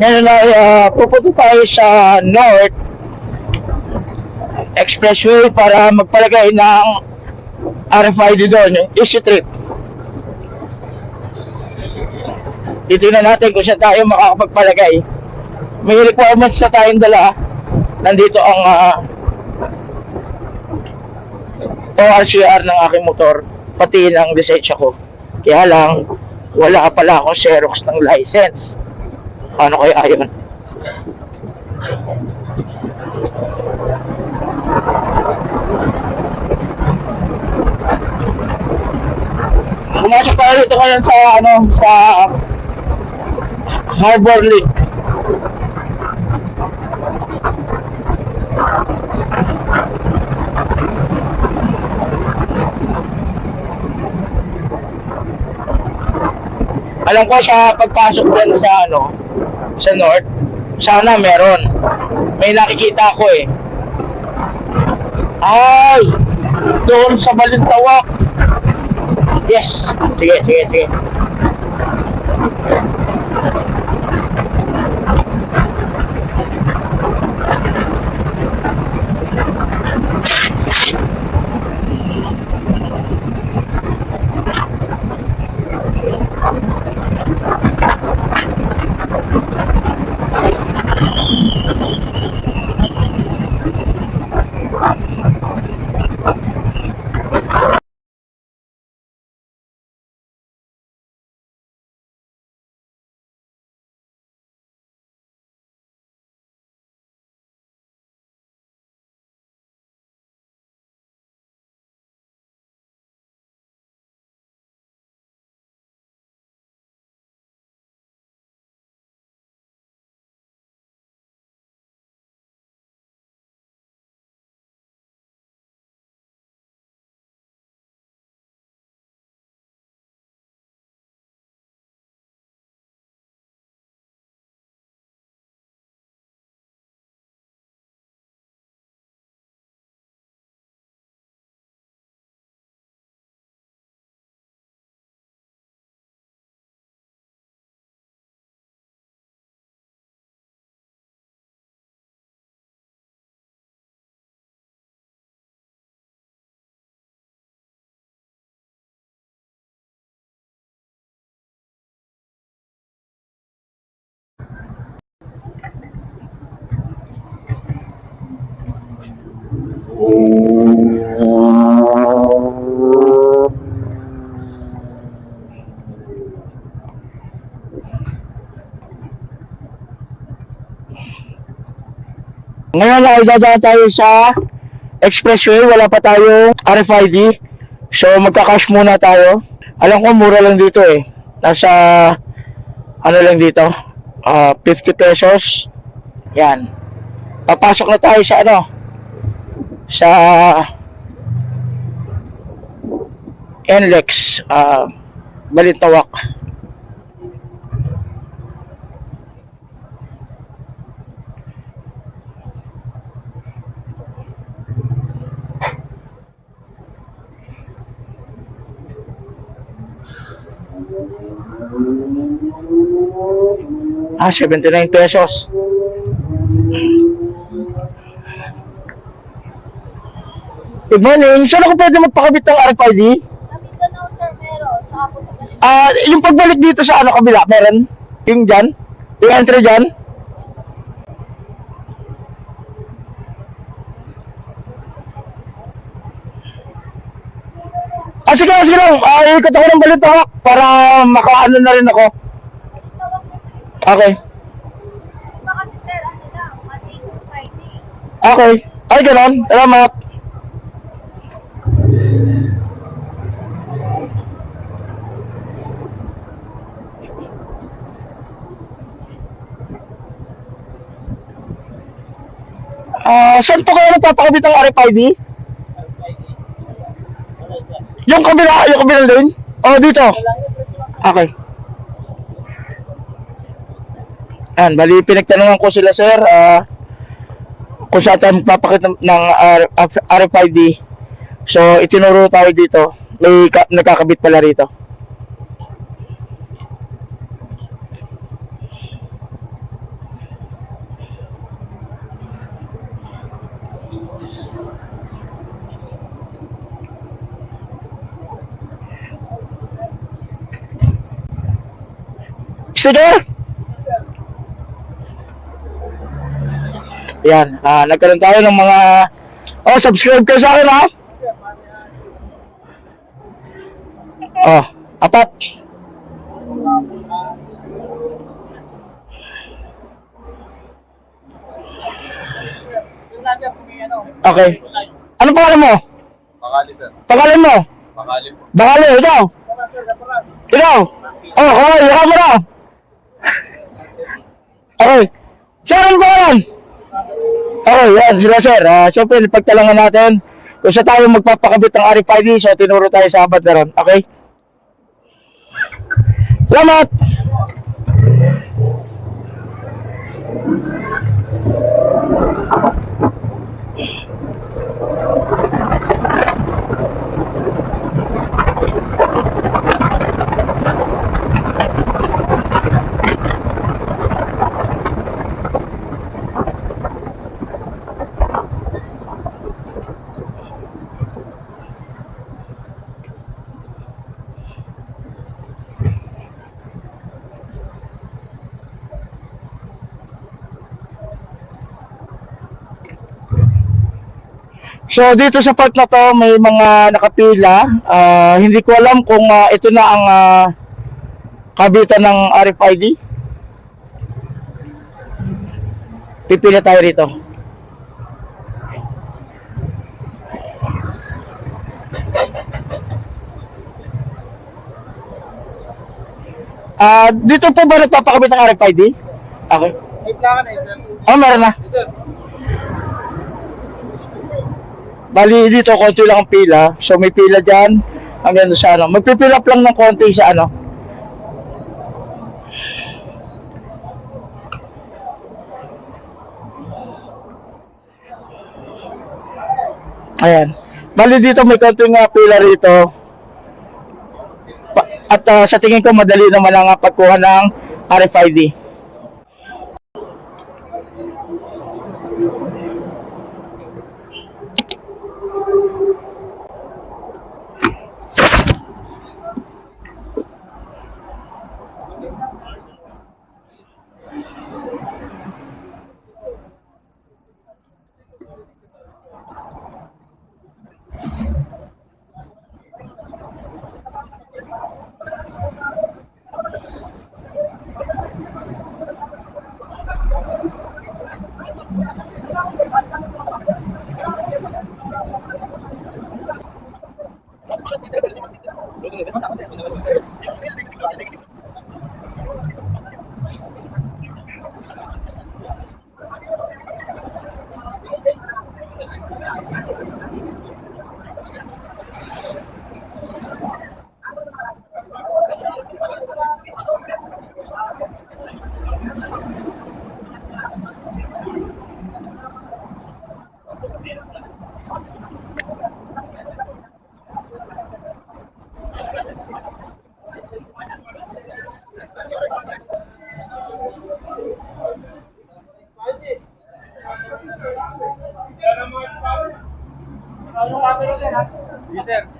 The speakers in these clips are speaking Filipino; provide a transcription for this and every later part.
Ngayon ay uh, pupunta tayo sa North Expressway para magpalagay ng RFID doon, yung issue trip. Titignan natin kung saan tayo makakapagpalagay. May requirements na tayong dala. Nandito ang uh, ORCR ng aking motor, pati ng lisensya ko. Kaya lang, wala pala akong Xerox ng license. Paano kaya yun? Pumasok tayo dito ngayon sa ano sa Harbor Link. Alam ko sa pagpasok din sa ano sa North, sana meron. May nakikita ko eh. Ay! Doon sa Balintawak. Yes. Sige, sige, sige. Ngayon ay dadaan tayo sa expressway, wala pa tayo RFID. So magka-cash muna tayo. Alam ko mura lang dito eh. Nasa ano lang dito? ah 50 pesos. Yan. Papasok na tayo sa ano? Sa NLEX ah Balintawak. Ah, 79 pesos. Good morning. Saan ako pwede magpakabit ng RFID? Kapit ka na, sir, meron. Saka po sa galit. Ah, yung pagbalik dito sa ano kabila, meron? Yung dyan? Yung entry dyan? Ah, sige lang, sige lang. Ah, ikot ako ng balita para makaano na rin ako. Tawag mo, Okay. Kasi, sir, ano lang, Monday to Friday. Okay. Ay, ganun. Salamat. Ah, saan po kayo nagpapakabit ng RFID? Yung kabila, yung kabila din? Oh, dito. Okay. Yan, bali pinagtanungan ko sila sir, ah, kung saan tayo magpapakita ng F- RFID. So, itinuro tayo dito. May ka- nagkakabit pala rito. Sticker? Yan, ah, nagkaroon tayo ng mga... Oh, subscribe ka sa akin ha? Oh, apat. Okay. Ano pangalan mo? Pakali, sir. Pangalan mo? Pakali po. Bakali, ikaw? Ikaw? Oh, okay, ikaw mo na. Okay. Sir, ano pangalan? Okay, yan, sila sir. Ah, Siyempre, pagtalangan natin kung saan tayo magpapakabit ng RFID, so tinuro tayo sa abad na ron. Okay? Salamat! So dito sa part na to may mga nakapila. Ah, hindi ko alam kung ah, ito na ang ah, kabitan ng RFID. Pipila tayo rito. Ah, dito po ba nagpapakabit ng RFID? Okay. May plaka na, sir. Oh, meron na. Sir. Bali dito konti lang ang pila. So may pila diyan hanggang doon sa ano. Magpipil up lang ng konti sa ano. Ayan. Bali dito may konting uh, pila rito. At ah, sa tingin ko madali naman ang pagkuha ng RFID. すいません。Yes,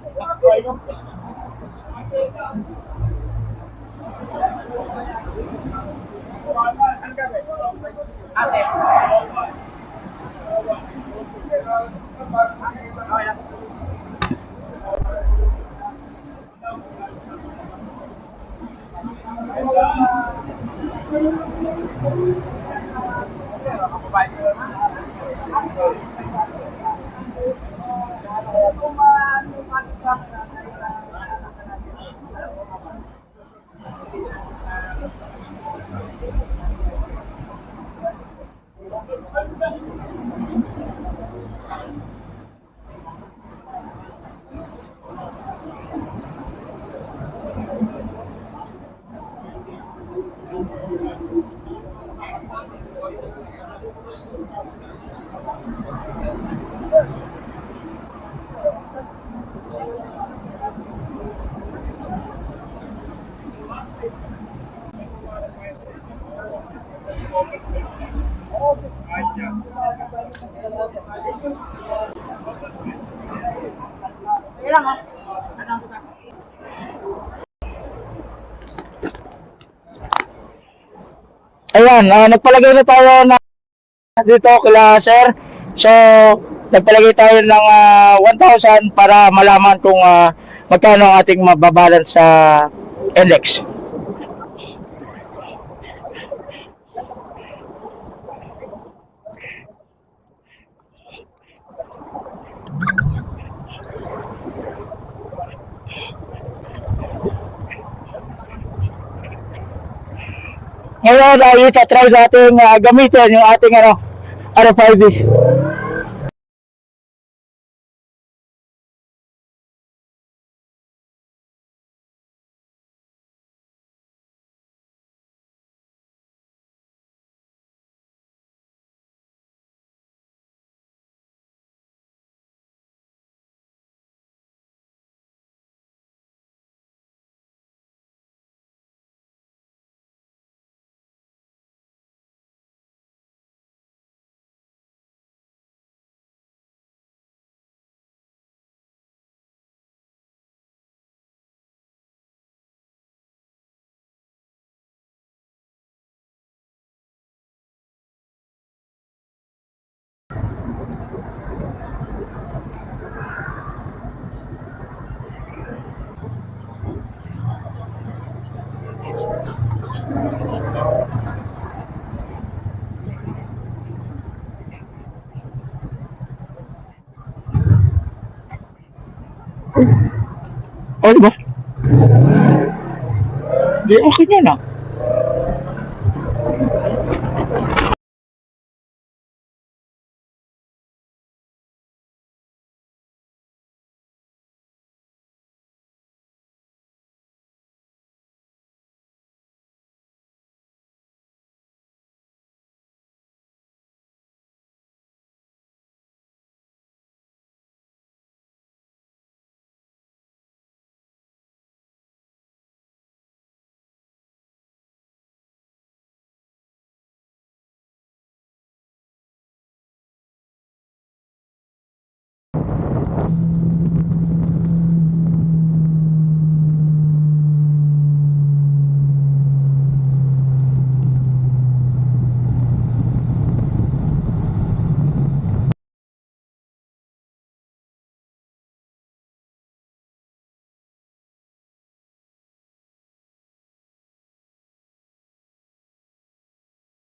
sir. Kaya lang, ah. Ayan, ah, nagpalagay na tayo na dito kila sir. So, nagpalagay tayo ng ah, 1,000 para malaman kung ah, magkano ang ating mababalance sa index. Ngayon ay itatry natin ah, gamitin yung ating ano, RFID. di okay na lang.